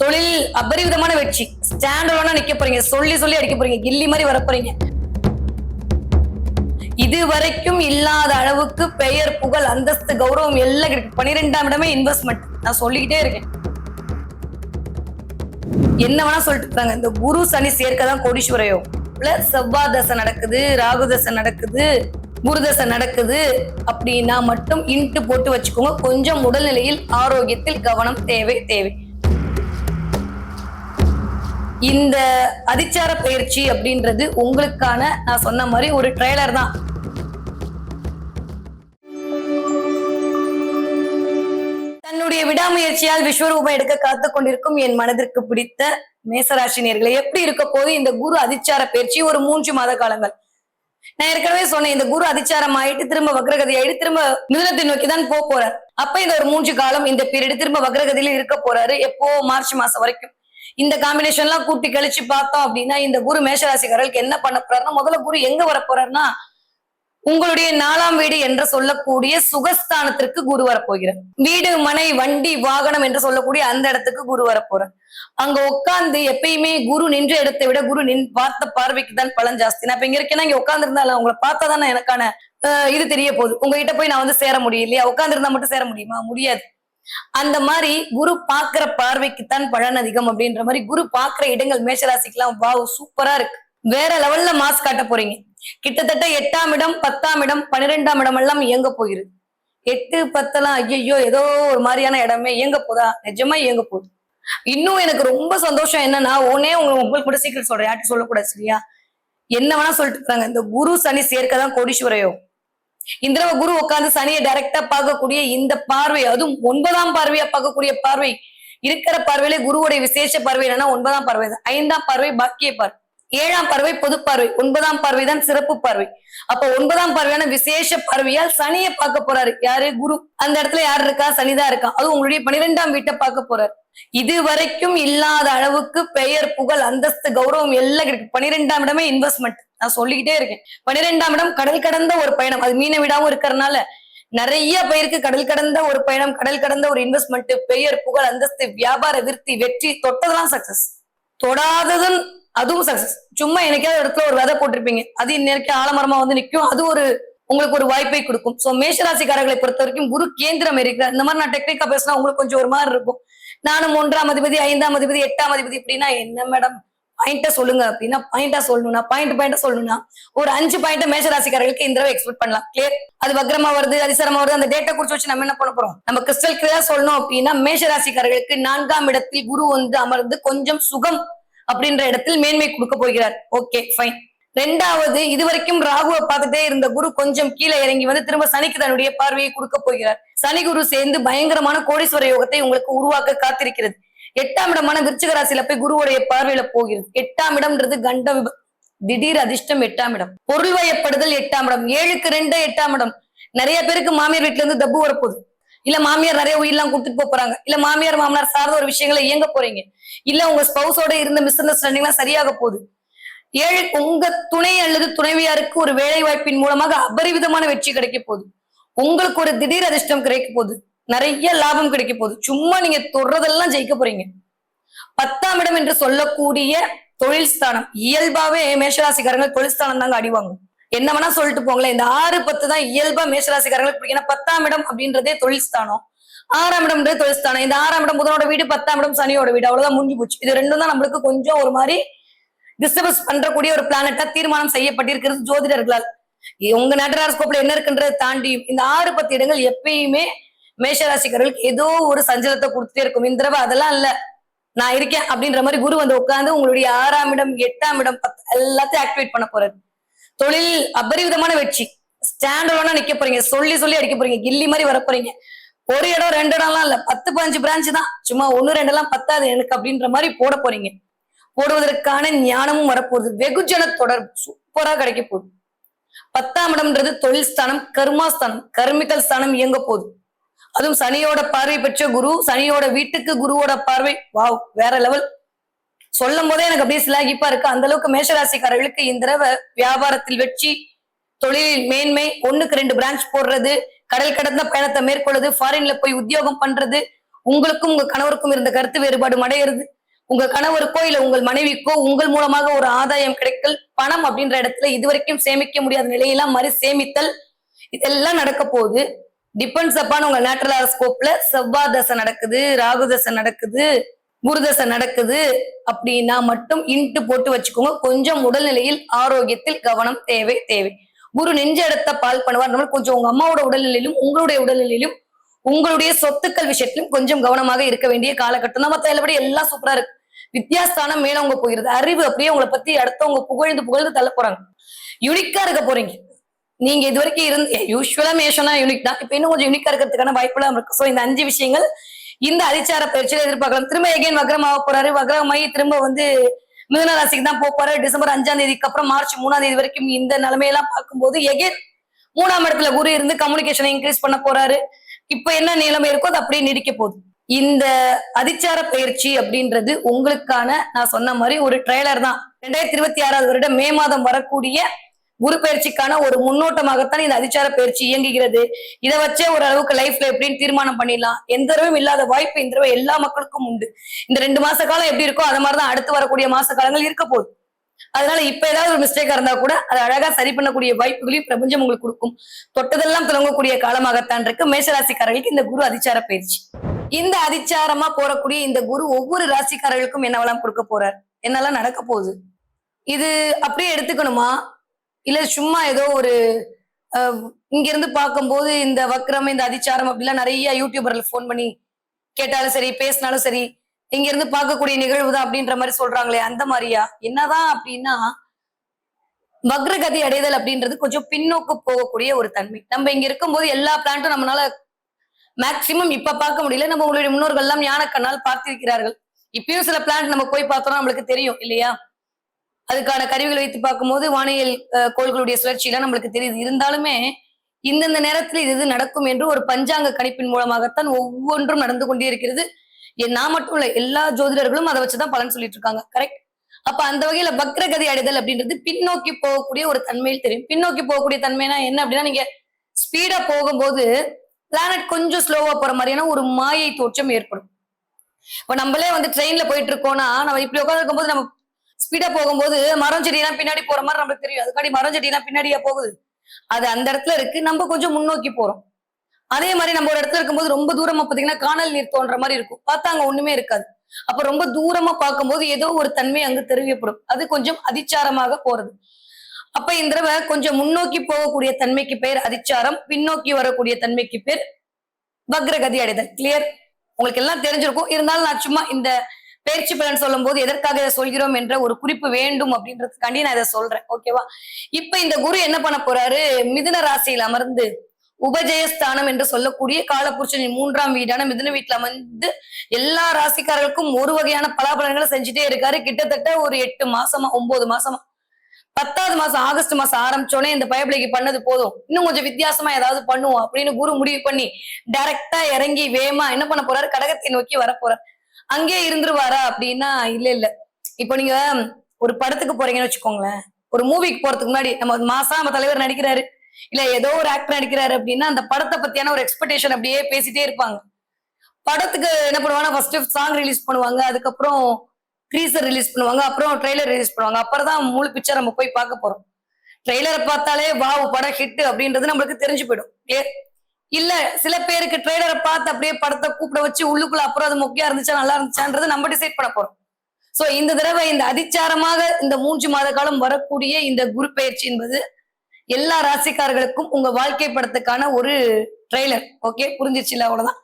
தொழில் அபரிவிதமான வெற்றி. ஸ்டாண்டர்டான நிக்க போறீங்க. சொல்லி சொல்லி அடிக்க போறீங்க. கில்லி மாதிரி வர போறீங்க. இது வரைக்கும் இல்லாத அளவுக்கு பெயர் புகழ் அந்தஸ்து கௌரவம் எல்லாம் கிடைக்கும். பன்னிரெண்டாம் இடமே இன்வெஸ்ட்மெண்ட் நான் சொல்லிக்கிட்டே இருக்கேன். என்ன வேணா சொல்லிட்டு இருக்காங்க இந்த குரு சனி சேர்க்க தான் கோடீஸ்வரயம் பிளஸ் செவ்வாய் தசை நடக்குது ராகு தசை நடக்குது குருதசை நடக்குது அப்படின்னா மட்டும் இன்ட்டு போட்டு வச்சுக்கோங்க. கொஞ்சம் உடல்நிலையில் ஆரோக்கியத்தில் கவனம் தேவை தேவை. இந்த அதிச்சார பயிற்சி அப்படின்றது உங்களுக்கான நான் சொன்ன மாதிரி ஒரு ட்ரெய்லர் தான். தன்னுடைய விடாமுயற்சியால் விஸ்வரூபம் எடுக்க காத்து கொண்டிருக்கும் என் மனதிற்கு பிடித்த மேசராசினியர்களை எப்படி இருக்க போது இந்த குரு அதிச்சார பயிற்சி ஒரு மூன்று மாத காலங்கள். நான் ஏற்கனவே சொன்னேன் இந்த குரு அதிச்சாரம் ஆயிட்டு திரும்ப வக்ரகதி ஆயிட்டு திரும்ப மிதனத்தை நோக்கி தான் போக போறார். அப்ப இந்த ஒரு மூன்று காலம் இந்த பீரியட் திரும்ப வக்ரகதியில இருக்க போறாரு எப்போ மார்ச் மாசம் வரைக்கும். இந்த காம்பினேஷன் எல்லாம் கூட்டி கழிச்சு பார்த்தோம் அப்படின்னா இந்த குரு மேஷராசிக்காரர்களுக்கு என்ன பண்ண போறாருன்னா முதல்ல குரு எங்க வர போறாருன்னா உங்களுடைய நாலாம் வீடு என்று சொல்லக்கூடிய சுகஸ்தானத்திற்கு குரு வரப்போகிறார். வீடு மனை வண்டி வாகனம் என்று சொல்லக்கூடிய அந்த இடத்துக்கு குரு வரப்போறார். அங்க உட்கார்ந்து எப்பயுமே குரு நின்ற இடத்தை விட குரு நின் பார்த்த பார்வைக்கு தான் பலன் ஜாஸ்தி. நான் இப்ப இங்க இருக்கேன்னா இங்க உட்கார்ந்து இருந்தாலும் உங்களை பார்த்தா தானே எனக்கான அஹ், இது தெரிய போகுது. உங்ககிட்ட போய் நான் வந்து சேர முடியும் இல்லையா உட்கார்ந்து இருந்தா மட்டும் சேர முடியுமா? முடியாது. அந்த மாதிரி குரு பாக்குற பார்வைக்குத்தான் பலன் அதிகம் அப்படின்ற மாதிரி குரு பாக்குற இடங்கள் மேஷராசிக்கெல்லாம் வாவ் சூப்பரா இருக்கு. வேற லெவல்ல மாஸ் காட்ட போறீங்க. கிட்டத்தட்ட எட்டாம் இடம் பத்தாம் இடம் பன்னிரெண்டாம் இடம் எல்லாம் இயங்க போயிருது எட்டு பத்தெல்லாம் ஐயோ ஏதோ ஒரு மாதிரியான இடமே இயங்க போதா நிஜமா இயங்க போகுது. இன்னும் எனக்கு ரொம்ப சந்தோஷம் என்னன்னா உனே உங்க உங்களுக்கு கூட சீக்கிரம் சொல்றேன். யார்ட்டும் சொல்லக்கூடாது சரியா? என்ன வேணா சொல்லிட்டு இருக்காங்க இந்த குரு சனி சேர்க்க தான் இந்த தடவை குரு உட்கார்ந்து சனியை டைரக்டா பார்க்கக்கூடிய இந்த பார்வை அதுவும் ஒன்பதாம் பார்வையா பார்க்கக்கூடிய பார்வை. இருக்கிற பார்வையிலே குருவுடைய விசேஷ பார்வை என்னன்னா ஒன்பதாம் பார்வை ஐந்தாம் பார்வை பாக்கிய பார்வை. ஏழாம் பார்வை பொது பார்வை ஒன்பதாம் பார்வை தான் சிறப்பு பார்வை. அப்ப ஒன்பதாம் பார்வையான விசேஷ பார்வையால் சனியை பார்க்க போறாரு. யாரு? குரு. அந்த இடத்துல யார் இருக்கா? சனிதான் இருக்கா. அது உங்களுடைய பனிரெண்டாம் வீட்டை பார்க்க போறாரு. இது வரைக்கும் இல்லாத அளவுக்கு பெயர் புகழ் அந்தஸ்து கௌரவம் எல்லாம் கிடைக்கும் பனிரெண்டாம் இடமே இன்வெஸ்ட்மெண்ட் நான் சொல்லிக்கிட்டே இருக்கேன். பனிரெண்டாம் இடம் கடல் கடந்த ஒரு பயணம். அது மீன வீடாவும் இருக்கிறதுனால நிறைய பேருக்கு கடல் கடந்த ஒரு பயணம் கடல் கடந்த ஒரு இன்வெஸ்ட்மெண்ட் பெயர் புகழ் அந்தஸ்து வியாபார விருத்தி வெற்றி தொட்டதெல்லாம் சக்சஸ் தொடாததும் அதுவும் சக்சஸ் சும்மா எனக்காவது இடத்துல ஒரு விதை போட்டிருப்பீங்க. அது இன்னைக்கு ஆலமரமா வந்து நிற்கும் அது ஒரு உங்களுக்கு ஒரு வாய்ப்பை கொடுக்கும். சோ மேஷராசிக்காரர்களை பொறுத்த வரைக்கும் குரு கேந்திரம் இருக்கிறார். இந்த மாதிரி நான் டெக்னிக்கா பேசினா உங்களுக்கு கொஞ்சம் ஒரு மாதிரி இருக்கும். நானும் ஒன்றாம் அதிபதி ஐந்தாம் அதிபதி எட்டாம் அதிபதி அப்படின்னா என்ன மேடம் பாயிண்டா சொல்லுங்க அப்படின்னா பாயிண்டா சொல்லணும்னா பாயிண்ட் பாயிண்டா சொல்லணும்னா ஒரு அஞ்சு பாயிண்ட் மேஷராசிக்காரர்களுக்கு இந்த தடவை எக்ஸ்பெக்ட் பண்ணலாம். கிளியர் அது வக்ரமா வருது அதிசரமா வருது. அந்த டேட்டா குறிச்சு வச்சு நம்ம என்ன பண்ண போறோம்? நம்ம கிறிஸ்டல் கிளியர் சொல்லணும் அப்படின்னா மேஷராசிக்காரர்களுக்கு நான்காம் இடத்தில் குரு வந்து அமர்ந்து கொஞ்சம் சுகம் அப்படின்ற இடத்தில் மேன்மை கொடுக்க போகிறார். ஓகே ஃபைன் ரெண்டாவது இதுவரைக்கும் ராகுவை பார்த்துட்டே இருந்த குரு கொஞ்சம் கீழே இறங்கி வந்து திரும்ப சனிக்கு தன்னுடைய பார்வையை கொடுக்க போகிறார். சனி குரு சேர்ந்து பயங்கரமான கோடீஸ்வர யோகத்தை உங்களுக்கு உருவாக்க காத்திருக்கிறது. எட்டாம் இடமான விருச்சிக ராசியில போய் குருவுடைய பார்வையில போகிறது. எட்டாம் இடம்ன்றது கண்ட விப- திடீர் அதிர்ஷ்டம் எட்டாம் இடம். பொருள் வயப்படுதல் எட்டாம் இடம். ஏழுக்கு ரெண்டு எட்டாம் இடம். நிறைய பேருக்கு மாமியார் வீட்டுல இருந்து தப்பு வரப்போகுது. இல்ல மாமியார் நிறைய உயிரெல்லாம் கொடுத்துட்டு போறாங்க. இல்ல மாமியார் மாமனார் சார்ந்த ஒரு விஷயங்களை இயங்க போறீங்க. இல்ல உங்க ஸ்பௌஸோட இருந்த மிஸ் அண்டர்ஸ்டாண்டிங் எல்லாம் சரியாக போகுது. ஏழு உங்க துணை அல்லது துணைவியாருக்கு ஒரு வேலை வாய்ப்பின் மூலமாக அபரிவிதமான வெற்றி கிடைக்க போகுது. உங்களுக்கு ஒரு திடீர் அதிர்ஷ்டம் கிடைக்க போகுது. நிறைய லாபம் கிடைக்க போகுது. சும்மா நீங்க தொடுறதெல்லாம் ஜெயிக்க போறீங்க. பத்தாம் இடம் என்று சொல்லக்கூடிய தொழில் ஸ்தானம். இயல்பாவே மேஷராசிக்காரங்க தொழில் ஸ்தானம் தாங்க அடிவாங்க என்ன வேணா சொல்லிட்டு போங்களேன். இந்த ஆறு பத்து தான் இயல்பா மேஷராசிக்காரங்களுக்கு பிடிக்கும். ஏன்னா பத்தாம் இடம் அப்படின்றதே தொழில் ஸ்தானம். ஆறாம் இடம்ன்றது தொழில் ஸ்தானம். இந்த ஆறாம் இடம் புதனோட வீடு பத்தாம் இடம் சனியோட வீடு. அவ்வளவுதான் முடிஞ்சு போச்சு. இது ரெண்டும் தான் நம்மளுக்கு கொஞ்சம் ஒரு மாதிரி டிஸ்டர்பன்ஸ் பண்றக்கூடிய ஒரு பிளானட்டா தீர்மானம் செய்யப்பட்டிருக்கிறது ஜோதிடர்களால். உங்க நேட்டராஸ்கோப்ல என்ன இருக்குன்றதை தாண்டி இந்த ஆறு பத்து இடங்கள் எப்பயுமே மேஷராசிக்காரர்களுக்கு ஏதோ ஒரு சஞ்சலத்தை கொடுத்துட்டே இருக்கும். இந்த தடவை அதெல்லாம் இல்ல. நான் இருக்கேன் அப்படின்ற மாதிரி குரு வந்து உட்கார்ந்து உங்களுடைய ஆறாம் இடம் எட்டாம் இடம் பத்து எல்லாத்தையும் ஆக்டிவேட் பண்ண போறது தொழில் அபரிவிதமான வெற்றி. ஸ்டாண்டர்டான நிக்க போறீங்க. சொல்லி சொல்லி அடிக்க போறீங்க. கில்லி மாதிரி வர போறீங்க. ஒரு இடம் ரெண்டு இடம்லாம் இல்ல. பத்து பதினஞ்சு பிரான்ச் தான். சும்மா ஒண்ணு ரெண்டெல்லாம் பத்தாது எனக்கு அப்படின்ற மாதிரி போட போறீங்க. போடுவதற்கான ஞானமும் வரப்போகுது. வெகுஜன தொடர்பு சூப்பரா கிடைக்க போகுது. பத்தாம் இடம்ன்றது தொழில் ஸ்தானம் கர்மாஸ்தானம் கர்மிக்கல் ஸ்தானம் இயங்க போகுது. அதுவும் சனியோட பார்வை பெற்ற குரு சனியோட வீட்டுக்கு குருவோட பார்வை. வாவ் வேற லெவல் சொல்லும் போதே எனக்கு அப்படியே சிலாகிப்பா இருக்கு. அந்த அளவுக்கு மேஷராசிக்காரர்களுக்கு இந்த தடவை வியாபாரத்தில் வெற்றி தொழிலில் மேன்மை ஒண்ணுக்கு ரெண்டு பிரான்ச் போடுறது கடல் கடந்த பயணத்தை மேற்கொள்வது ஃபாரின்ல போய் உத்தியோகம் பண்றது உங்களுக்கும் உங்க கணவருக்கும் இருந்த கருத்து வேறுபாடு அடையிறது உங்க கணவருக்கோ இல்ல உங்கள் மனைவிக்கோ உங்கள் மூலமாக ஒரு ஆதாயம் கிடைக்கல் பணம் அப்படின்ற இடத்துல இதுவரைக்கும் சேமிக்க முடியாத நிலையெல்லாம் மறு சேமித்தல் இதெல்லாம் நடக்க போகுது. டிபெண்ட்ஸ் அப்பான் உங்க நேச்சுரல் ஹாரோஸ்கோப்ல செவ்வாய் தசை நடக்குது ராகு தசை நடக்குது. குருதசை நடக்குது அப்படின்னா மட்டும் இன்ட்டு போட்டு வச்சுக்கோங்க. கொஞ்சம் உடல்நிலையில் ஆரோக்கியத்தில் கவனம் தேவை தேவை. குரு நெஞ்ச இடத்த பால் பண்ணுவார். நம்ம கொஞ்சம் உங்க அம்மாவோட உடல்நிலையிலும் உங்களுடைய உடல்நிலையிலும் உங்களுடைய சொத்துக்கள் விஷயத்திலும் கொஞ்சம் கவனமாக இருக்க வேண்டிய காலகட்டம். தான் மத்த எல்லாபடி எல்லாம் சூப்பரா இருக்கு. வித்தியாஸ்தானம் மேலவங்க போயிருது. அறிவு அப்படியே உங்களை பத்தி அடுத்தவங்க புகழ்ந்து புகழ்ந்து தள்ள போறாங்க. யுனிக்கா இருக்க போறீங்க. நீங்க இது வரைக்கும் இருந்து யூஸ்வலா மேஷனா யூனிக் தான். இப்ப இன்னும் கொஞ்சம் யூனிக்கா இருக்கிறதுக்கான வாய்ப்புலாம் இருக்கு. சோ இந்த அஞ்சு விஷயங்கள் இந்த அதிச்சார பயிற்சியில எதிர்பார்க்கலாம். திரும்ப எகைன் வக்ரம் ஆக போறாரு. வக்ரமாயி திரும்ப வந்து மிதுன ராசிக்கு தான் போக போறாரு. டிசம்பர் அஞ்சாம் தேதிக்கு அப்புறம் மார்ச் மூணாம் தேதி வரைக்கும் இந்த நிலைமையெல்லாம் பார்க்கும்போது எகைன் மூணாம் இடத்துல குரு இருந்து கம்யூனிகேஷனை இன்க்ரீஸ் பண்ண போறாரு. இப்ப என்ன நிலைமை இருக்கோ அது அப்படியே நீடிக்க போகுது. இந்த அதிச்சார பயிற்சி அப்படின்றது உங்களுக்கான நான் சொன்ன மாதிரி ஒரு ட்ரெய்லர் தான். ரெண்டாயிரத்தி இருபத்தி ஆறாவது வருடம் மே மாதம் வரக்கூடிய குரு பயிற்சிக்கான ஒரு முன்னோட்டமாகத்தான் இந்த அதிச்சார பயிற்சி இயங்குகிறது. இதை வச்சே ஒரு அளவுக்கு லைஃப்ல எப்படின்னு தீர்மானம் பண்ணிடலாம். எந்த தடவையும் இல்லாத வாய்ப்பு இந்த தடவை எல்லா மக்களுக்கும் உண்டு. இந்த ரெண்டு மாச காலம் எப்படி இருக்கோ அது மாதிரிதான் அடுத்து வரக்கூடிய மாச காலங்கள் இருக்க போகுது. அதனால இப்ப ஏதாவது ஒரு மிஸ்டேக்கா இருந்தா கூட அதை அழகா சரி பண்ணக்கூடிய வாய்ப்புகளையும் பிரபஞ்சம் உங்களுக்கு கொடுக்கும். தொட்டதெல்லாம் தொடங்கக்கூடிய காலமாகத்தான் இருக்கு. மேஷராசிக்காரர்களுக்கு இந்த குரு அதிச்சார பயிற்சி. இந்த அதிச்சாரமா போறக்கூடிய இந்த குரு ஒவ்வொரு ராசிக்காரர்களுக்கும் என்னவெல்லாம் கொடுக்க போறார்? என்னெல்லாம் நடக்க போகுது? இது அப்படியே எடுத்துக்கணுமா? இல்ல சும்மா ஏதோ ஒரு இங்க இருந்து பார்க்கும்போது இந்த வக்ரம் இந்த அதிச்சாரம் அப்படிலாம் நிறைய யூடியூபர்ல ஃபோன் பண்ணி கேட்டாலும் சரி பேசினாலும் சரி இங்க இருந்து பார்க்கக்கூடிய நிகழ்வு தான் அப்படின்ற மாதிரி சொல்றாங்களே அந்த மாதிரியா? என்னதான் அப்படின்னா வக்ரகதி அடைதல் அப்படின்றது கொஞ்சம் பின்னோக்கு போகக்கூடிய ஒரு தன்மை. நம்ம இங்க இருக்கும்போது எல்லா பிளான்ட்டும் நம்மளால மேக்சிமம் இப்ப பார்க்க முடியல. நம்ம உங்களுடைய முன்னோர்கள் எல்லாம் ஞானக்கண்ணால் பார்த்திருக்கிறார்கள். இப்பயும் சில பிளான்ட் நம்ம போய் பார்த்தோம்னா நம்மளுக்கு தெரியும் இல்லையா? அதுக்கான கருவிகள் வைத்து பார்க்கும்போது வானியல் கோள்களுடைய சுழற்சி எல்லாம் நம்மளுக்கு தெரியுது. இருந்தாலுமே இந்தந்த நேரத்தில் இது இது நடக்கும் என்று ஒரு பஞ்சாங்க கணிப்பின் மூலமாகத்தான் ஒவ்வொன்றும் நடந்து கொண்டே இருக்கிறது. என் நான் மட்டும் இல்ல எல்லா ஜோதிடர்களும் அதை வச்சுதான் பலன் சொல்லிட்டு இருக்காங்க. கரெக்ட் அப்ப அந்த வகையில வக்ரகதி அடைதல் அப்படின்றது பின்னோக்கி போகக்கூடிய ஒரு தன்மையில் தெரியும். பின்னோக்கி போகக்கூடிய தன்மைனா என்ன அப்படின்னா நீங்க ஸ்பீடா போகும்போது பிளானட் கொஞ்சம் ஸ்லோவா போற மாதிரியான ஒரு மாயை தோற்றம் ஏற்படும். இப்ப நம்மளே வந்து ட்ரெயின்ல போயிட்டு இருக்கோம்னா நம்ம இப்படி உட்காந்து இருக்கும்போது நம்ம ஸ்பீடா போகும்போது மரம் செடியெல்லாம் பின்னாடி போற மாதிரி நமக்கு தெரியும். அதுக்காண்டி மரம் செடியெல்லாம் பின்னாடியா போகுது. அது அந்த இடத்துல இருக்கு. நம்ம கொஞ்சம் முன்னோக்கி போறோம். அதே மாதிரி நம்ம ஒரு இடத்துல இருக்கும்போது ரொம்ப தூரமா பாத்தீங்கன்னா காணல் நீர் தோன்ற மாதிரி இருக்கும். பார்த்தா அங்க ஒண்ணுமே இருக்காது. அப்ப ரொம்ப தூரமா பார்க்கும்போது ஏதோ ஒரு தன்மை அங்கு தெரிவிக்கப்படும். அது கொஞ்சம் அதிச்சாரமாக போறது. அப்ப இந்த தடவை கொஞ்சம் முன்னோக்கி போகக்கூடிய தன்மைக்கு பேர் அதிச்சாரம். பின்னோக்கி வரக்கூடிய தன்மைக்கு பேர் வக்ரகதி அடைதல். கிளியர் உங்களுக்கு எல்லாம் தெரிஞ்சிருக்கும். இருந்தாலும் நான் சும்மா இந்த பயிற்சி பலன் சொல்லும் போது எதற்காக இதை சொல்கிறோம் என்ற ஒரு குறிப்பு வேண்டும் அப்படின்றதுக்காண்டி நான் இதை சொல்றேன் ஓகேவா இப்ப இந்த குரு என்ன பண்ண போறாரு? மிதுன ராசியில் அமர்ந்து உபஜயஸ்தானம் என்று சொல்லக்கூடிய காலபுருஷனின் மூன்றாம் வீடான மிதுன வீட்டுல அமர்ந்து எல்லா ராசிக்காரர்களுக்கும் ஒரு வகையான பலாபலன்களை செஞ்சுட்டே இருக்காரு. கிட்டத்தட்ட ஒரு எட்டு மாசமா ஒன்பது மாசமா. பத்தாவது மாசம் ஆகஸ்ட் மாசம் ஆரம்பிச்சோடனே இந்த பயபிளைக்கு பண்ணது போதும். இன்னும் கொஞ்சம் வித்தியாசமா ஏதாவது பண்ணுவோம் அப்படின்னு குரு முடிவு பண்ணி டைரக்டா இறங்கி வேமா என்ன பண்ண போறாரு? கடகத்தை நோக்கி வர போறாரு அங்கே இருந்துருவாரா அப்படின்னா இல்ல இல்ல. இப்போ நீங்க ஒரு படத்துக்கு போறீங்கன்னு வச்சுக்கோங்களேன். ஒரு மூவிக்கு போறதுக்கு முன்னாடி நம்ம மாசா நம்ம தலைவர் நடிக்கிறாரு. இல்ல ஏதோ ஒரு ஆக்டர் நடிக்கிறாரு அப்படின்னா அந்த படத்தை பத்தியான ஒரு எக்ஸ்பெக்டேஷன் அப்படியே பேசிட்டே இருப்பாங்க. படத்துக்கு என்ன பண்ணுவாங்கன்னா ஃபர்ஸ்ட் சாங் ரிலீஸ் பண்ணுவாங்க. அதுக்கப்புறம் ட்ரீசர் ரிலீஸ் பண்ணுவாங்க. அப்புறம் ட்ரெய்லர் ரிலீஸ் பண்ணுவாங்க. அப்புறம் தான் முழு பிக்சர் நம்ம போய் பார்க்க போறோம். ட்ரெய்லரை பார்த்தாலே வாவ் படம் ஹிட் அப்படின்றது நம்மளுக்கு தெரிஞ்சு போயிடும். ஏ- இல்ல சில பேருக்கு ட்ரெய்லரை பார்த்து அப்படியே படத்தை கூப்பிட வச்சு உள்ளுக்குள்ள அப்புறம் அது முக்கியம் இருந்துச்சா நல்லா இருந்துச்சான்றது நம்ம டிசைட் பண்ண போறோம். சோ இந்த தடவை இந்த அதிச்சாரமாக இந்த மூன்று மாத காலம் வரக்கூடிய இந்த குரு பயிற்சி என்பது எல்லா ராசிக்காரர்களுக்கும் உங்க வாழ்க்கை படத்துக்கான ஒரு ட்ரெய்லர் ஓகே புரிஞ்சிச்சுல அவ்வளவுதான்.